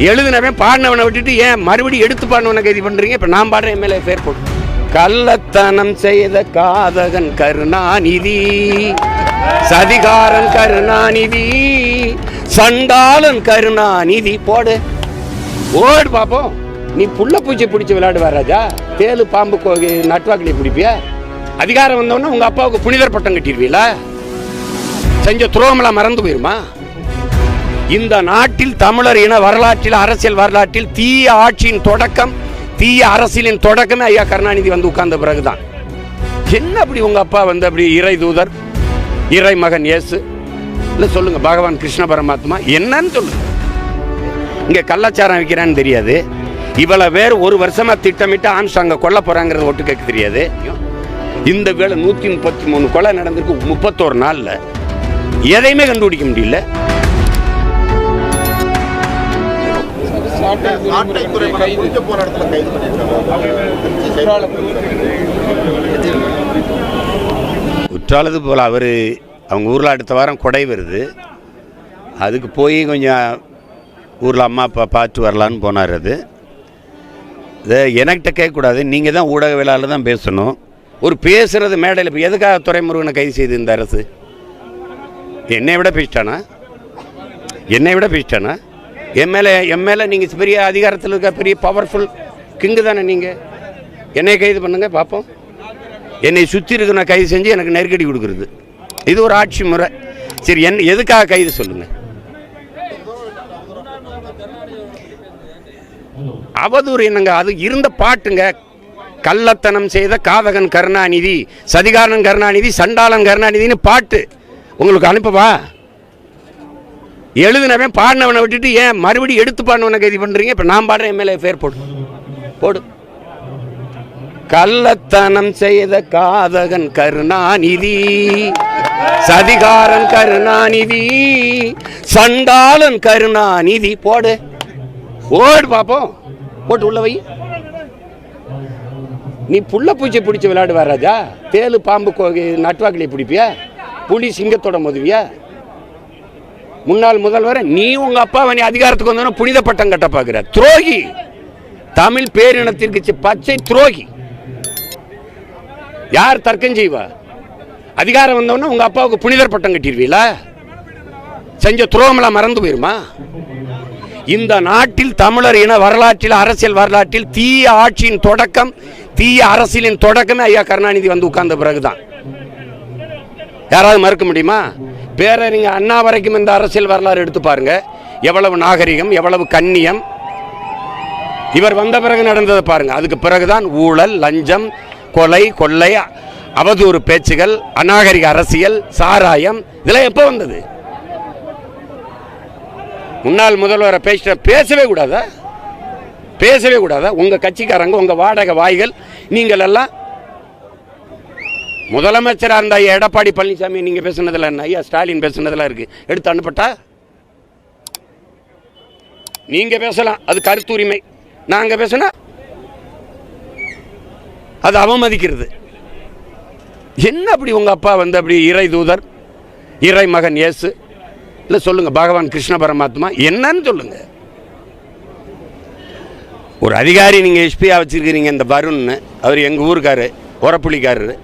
எழுதினவன் பாடினவனை விட்டுட்டு ஏன் மறுபடியும் எடுத்து பாடினவனை கைது பண்ணுறீங்க இப்போ நான் பாடுறேன் எம்எல்ஏ பேர் போட்டு கள்ளத்தனம் செய்த காதகன் கருணாநிதி சதிகாரன் கருணாநிதி சண்டாளன் கருணாநிதி போடு. ஓடு பாப்போம். நீ புள்ள பூச்சி பிடிச்சி விளையாடுவா ராஜா. தேலு பாம்பு கோ- நட்வாக்கிளி பிடிப்பியா. அதிகாரம் வந்தோடனே உங்க அப்பாவுக்கு புனிதர் பட்டம் கட்டிடுவீங்களா செஞ்ச துரோகமெல்லாம் மறந்து போயிருமா? இந்த நாட்டில் தமிழர் இன வரலாற்றில் அரசியல் வரலாற்றில் தீய ஆட்சியின் தொடக்கம் தீய அரசியலின் தொடக்கமே ஐயா கருணாநிதி வந்து உட்கார்ந்த பிறகுதான். என்ன அப்படி உங்க அப்பா வந்து அப்படி இறை தூதர் இறை மகன் இயேசு? இல்லை சொல்லுங்க பகவான் கிருஷ்ண பரமாத்மா என்னன்னு சொல்லுங்க. இங்கே கள்ளச்சாரம் வைக்கிறான்னு தெரியாது. இவ்வளோ பேர் ஒரு வருஷமா திட்டமிட்டு ஆம்ஸ்டாங்க கொல்ல போறாங்கிறது ஒட்டு கேட்க தெரியாது. இந்த வேலை நூத்தி முப்பத்தி மூணு கொலை நடந்திருக்கு முப்பத்தோரு நாள்ல. எதையுமே கண்டுபிடிக்க முடியல. உற்றாலது போற இடத்துல கைது குற்றாலது போல் அவர் அவங்க ஊரில் அடுத்த வாரம் கொடை வருது. அதுக்கு போய் கொஞ்சம் ஊரில் அம்மா அப்பா பார்த்து வரலான்னு போனார் அது. இதை எனக்கிட்ட கேட்கக்கூடாது. நீங்கள் தான் ஊடகவியலாளர் தான் பேசணும். ஒரு பேசுகிறது மேடையில் இப்போ எதுக்காக துறைமுருகனை கைது செய்து இந்த அரசு? என்னை விட பேசிட்டானா? என்னை விட பேசிட்டானா? என் மேலே மேலே நீங்கள் பெரிய அதிகாரத்தில் இருக்க பெரிய பவர்ஃபுல் கிங்கு தானே நீங்கள் என்னை கைது பண்ணுங்கள் பார்ப்போம். என்னை சுற்றி இருக்கிற கைது செஞ்சு எனக்கு நெருக்கடி கொடுக்குறது. இது ஒரு ஆட்சி முறை. சரி என் எதுக்காக கைது சொல்லுங்கள் அவதூறு என்னங்க? அது இருந்த பாட்டுங்க. கள்ளத்தனம் செய்த காதகன் கருணாநிதி சதிகாரன் கருணாநிதி சண்டாளன் கருணாநிதின்னு பாட்டு. உங்களுக்கு அனுப்பவா? எழுதினவன் பாடினவனை விட்டுட்டு ஏன் மறுபடியும் எடுத்து பாடினவனை கைது பண்ணுறீங்க இப்போ நான் பாடுறேன் எம்எல்ஏ பேர் போடு. போடு. கள்ளத்தனம் செய்த காதகன் கருணாநிதி சதிகாரன் கருணாநிதி சண்டாளன் கருணாநிதி. போடு. ஓடு பார்ப்போம் போட்டு உள்ள வை. நீ புள்ள பூச்சி பிடிச்சி விளையாடுவா ராஜா? தேலு பாம்பு கோ- பிடிப்பியா? புலி சிங்கத்தோட மதுவியா? முன்னாள் முதல்வர் நீ உங்க அப்பாவை நீ அதிகாரத்துக்கு வந்தோன்னா புனித பட்டம் கட்ட பார்க்கிற துரோகி. தமிழ் பேரினத்திற்கு பச்சை துரோகி. யார் தர்க்கம் செய்வா? அதிகாரம் வந்தோடனே உங்க அப்பாவுக்கு புனிதர் பட்டம் கட்டிடுவீங்களா செஞ்ச துரோகமெல்லாம் மறந்து போயிருமா? இந்த நாட்டில் தமிழர் இன வரலாற்றில் அரசியல் வரலாற்றில் தீய ஆட்சியின் தொடக்கம் தீய அரசியலின் தொடக்கமே ஐயா கருணாநிதி வந்து உட்கார்ந்த பிறகுதான். யாராவது மறுக்க முடியுமா? பேரறிஞர் அண்ணா வரைக்கும் இந்த அரசியல் வரலாறு எடுத்து பாருங்க. எவ்வளவு நாகரிகம் எவ்வளவு கண்ணியம். இவர் வந்த பிறகு நடந்ததை பாருங்க. அதுக்கு பிறகுதான் ஊழல் லஞ்சம் கொலை கொள்ளை அவதூறு பேச்சுகள் அநாகரிக அரசியல் சாராயம் இதெல்லாம் எப்போ வந்தது? முன்னாள் முதல்வரை பேச பேசவே கூடாதா? பேசவே கூடாதா? உங்கள் கட்சிக்காரங்க உங்கள் வாடகை வாய்கள் நீங்கள் எல்லாம் முதலமைச்சராக இருந்த ஐயா எடப்பாடி பழனிசாமி நீங்க பேசுனதுல என்ன? ஐயா ஸ்டாலின் பேசுனதெல்லாம் இருக்கு. எடுத்து அனுப்பட்டா? நீங்க பேசலாம். அது கருத்துரிமை. நாங்க பேசினா அது அவமதிக்கிறது. என்ன அப்படி உங்க அப்பா வந்து அப்படி இறை தூதர் இறை மகன் இயேசு? இல்லை சொல்லுங்க பகவான் கிருஷ்ண பரமாத்மா என்னன்னு சொல்லுங்க. ஒரு அதிகாரி நீங்கள் எஸ்பியா வச்சுருக்கிறீங்க இந்த வருண்னு. அவர் எங்கள் ஊருக்காரு உரப்புலிக்காரரு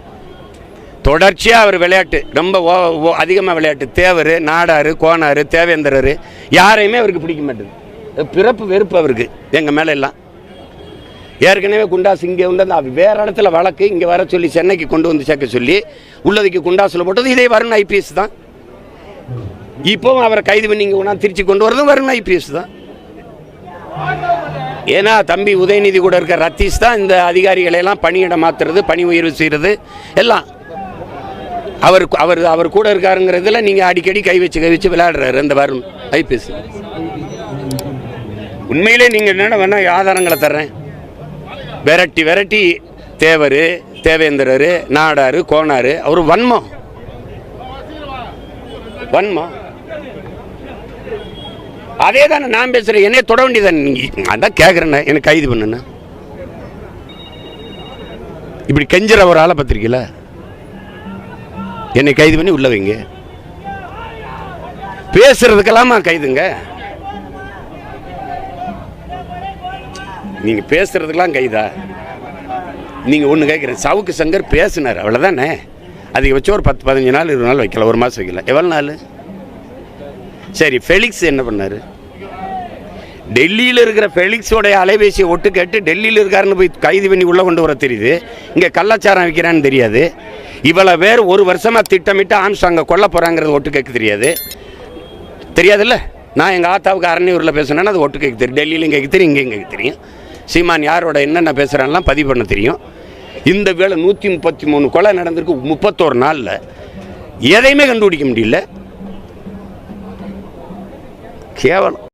தொடர்ச்சியாக அவர் விளையாட்டு. ரொம்ப ஓ அதிகமாக விளையாட்டு. தேவர் நாடார் கோனார் தேவேந்திரர் யாரையுமே அவருக்கு பிடிக்க மாட்டேது. பிறப்பு வெறுப்பு அவருக்கு எங்கள் மேலே எல்லாம். ஏற்கனவே குண்டாஸ் இங்கே வந்து அந்த வேறு இடத்துல வழக்கு இங்கே வர சொல்லி சென்னைக்கு கொண்டு வந்து சேர்க்க சொல்லி உள்ளதுக்கு குண்டாஸில் போட்டது இதே வருண் ஐபிஎஸ் தான். இப்போவும் அவரை கைது பண்ணி இங்கே கொண்டா திருச்சி கொண்டு வரதும் வருண் ஐபிஎஸ் தான். ஏன்னா தம்பி உதயநிதி கூட இருக்க ரத்தீஷ் தான் இந்த அதிகாரிகளை எல்லாம் பணியிடம் மாற்றுறது பணி உயர்வு செய்கிறது எல்லாம். அவர் அவர் அவர் கூட இருக்காருங்கிறதுல நீங்கள் அடிக்கடி கை வச்சு கை வச்சு விளையாடுறாரு அந்த வருண். ஐபிஎஸ். உண்மையிலே நீங்கள் என்னென்ன வேணால் ஆதாரங்களை தர்றேன். விரட்டி விரட்டி தேவர் தேவேந்திரர் நாடாரு கோனார் அவர் வன்மம். வன்மம். அதே தானே நான் பேசுகிறேன் என்னைய தொட வேண்டியதானே நீங்கள் அதான் கேட்குறேண்ணே எனக்கு கைது பண்ணுண்ணே இப்படி கெஞ்சிற ஒரு ஆளை பத்திரிக்கையில் என்னை கைது பண்ணி உள்ள வைங்க. பேசுறதுக்கெல்லாமா கைதுங்க? நீங்கள் பேசுறதுக்கெல்லாம் கைதா? நீங்கள் ஒன்று கேட்குறேன் சவுக்கு சங்கர் பேசினார் அவ்வளோதானே அதிகபட்சம் ஒரு பத்து பதினஞ்சு நாள் இருபது நாள் வைக்கல ஒரு மாதம் வைக்கல. எவ்வளோ நாள்? சரி ஃபெலிக்ஸ் என்ன பண்ணார்? டெல்லியில் இருக்கிற ஃபெலிக்ஸோடைய அலைபேசியை ஒட்டு கேட்டு டெல்லியில் இருக்காருன்னு போய் கைது பண்ணி உள்ளே கொண்டு வர தெரியுது. இங்கே கள்ளச்சாரம் விற்கிறான்னு தெரியாது. இவ்வளோ பேர் ஒரு வருஷமாக திட்டமிட்டு ஆம்ஸ்டாங்க கொல்ல போகிறாங்கிறது ஒட்டு கேட்க தெரியாது. தெரியாதுல்ல? நான் எங்கள் ஆத்தாவுக்கு அரணியூரில் பேசுனேன்னா அது ஒட்டு கேட்க தெரியும். டெல்லியிலும் கேட்க தெரியும் இங்கேயும் கேட்க தெரியும். சீமான் யாரோட என்னென்ன பேசுகிறான்லாம் பதிவு பண்ண தெரியும். இந்த வேலை நூற்றி முப்பத்தி மூணு கொலை நடந்திருக்கு முப்பத்தோரு நாளில். எதையுமே கண்டுபிடிக்க முடியல. கேவலம்.